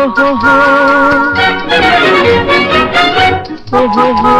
ho ho ho. Ho ho ho.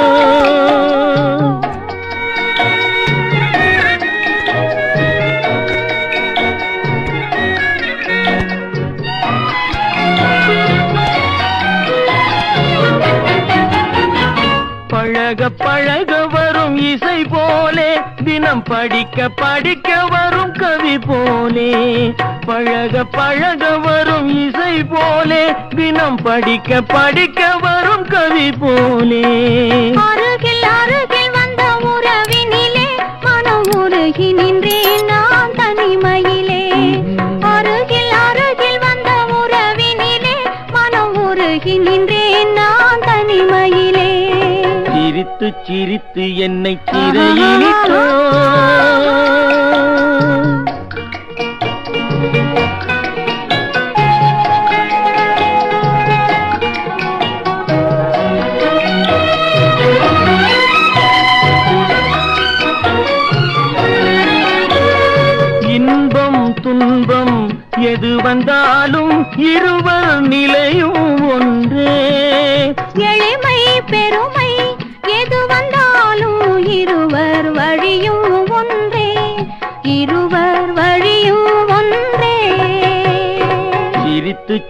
பழக வரும் இசை போலே தினம் படிக்க படிக்க வரும் கவி போலே. பழக பழக வரும் இசை போலே தினம் படிக்க படிக்க வரும் கவி போலே. அருகில் அருகில் வந்த உறவினிலே மனம் உருகி நின்றேன் நான் தனிமையிலே. அருகில் அருகில் வந்த உறவினிலே மனம் உருகி நின்ற சிரித்து என்னை சிறையிலிட்டாய் இன்பம் துன்பம் எது வந்தாலும் இருவர் நிலையும்.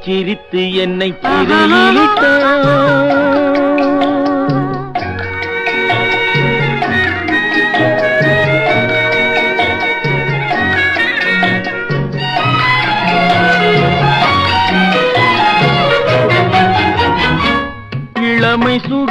சிரித்து என்னை சிறையிலிட்டாய் இளமை சுகமும்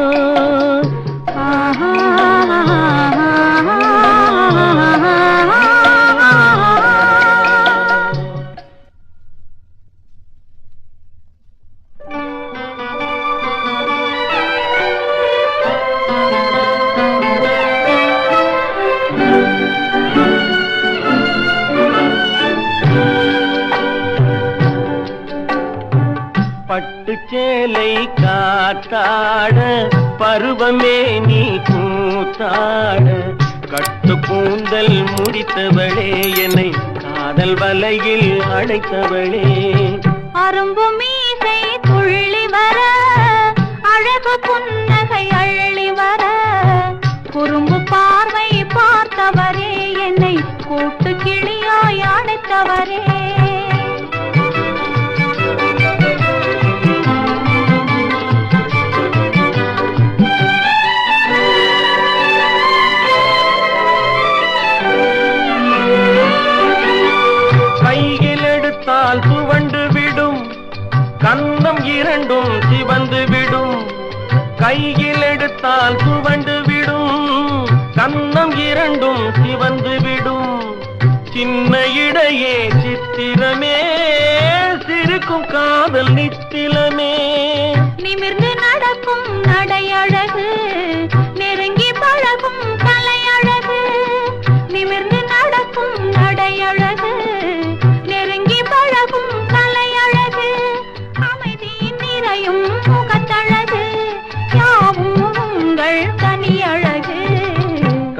மேலை காத்தாட பருவமே நீ கூத்தாட கட்டு கூந்தல் முடித்தவளே என்னை காதல் வலையில் அடைத்தவளே அரும்பு மீசை துள்ளி வர அழகு புன் பார்த்தால் துவண்டு விடும். கந்தம் இரண்டும் சிவந்து விடும். கையில் எடுத்தால் துவண்டு விடும். கந்தம் இரண்டும் சிவந்து விடும். சின்ன இடையே சித்திரமே சிரிக்கும் காதல் நிச்சயம்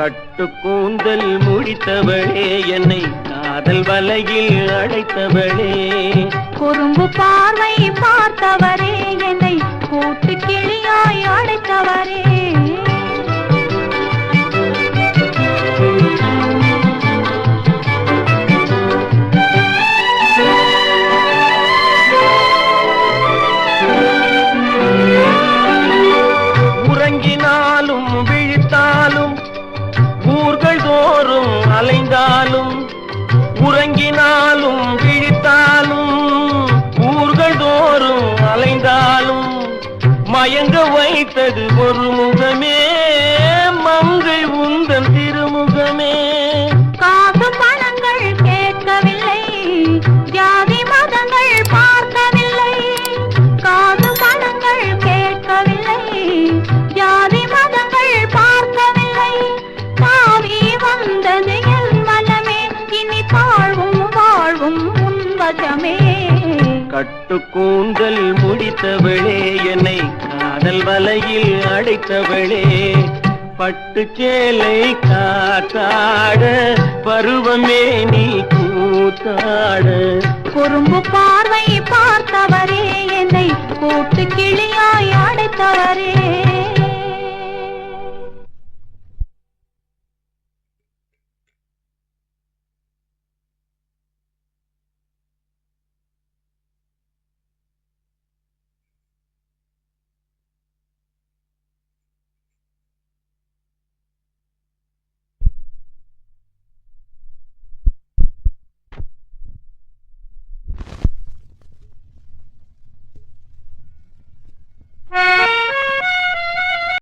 கட்டு கூந்தல் முடித்தவளே என்னை காதல் வலையில் அடைத்தவளே குறும்பு பார்வை பார்த்தவரே என்னை கூட்டு கிளியாய் அடைத்தவரே. மயங்க வைத்தது ஒரு முகமே மங்கை உந்தன் திருமுகமே. காசு பணங்கள் கேட்கவில்லை ஜாதி மதங்கள் பார்க்கவில்லை. காசு பணங்கள் கேட்கவில்லை ஜாதி மதங்கள் பார்க்கவில்லை. தாவி வந்தது என் மனமே இனி தாழ்வும் வாழ்வும் உன் வசமே. கூந்தல் முடித்தவளே என்னை காதல் வலையில் அடைத்தவளே. பட்டு சேலை காத்தாட பருவமே நீ கூத்தாட. குறும்பு பார்வை பார்த்தவரே என்னை கூட்டு கிளியாய் அடைத்தவரே.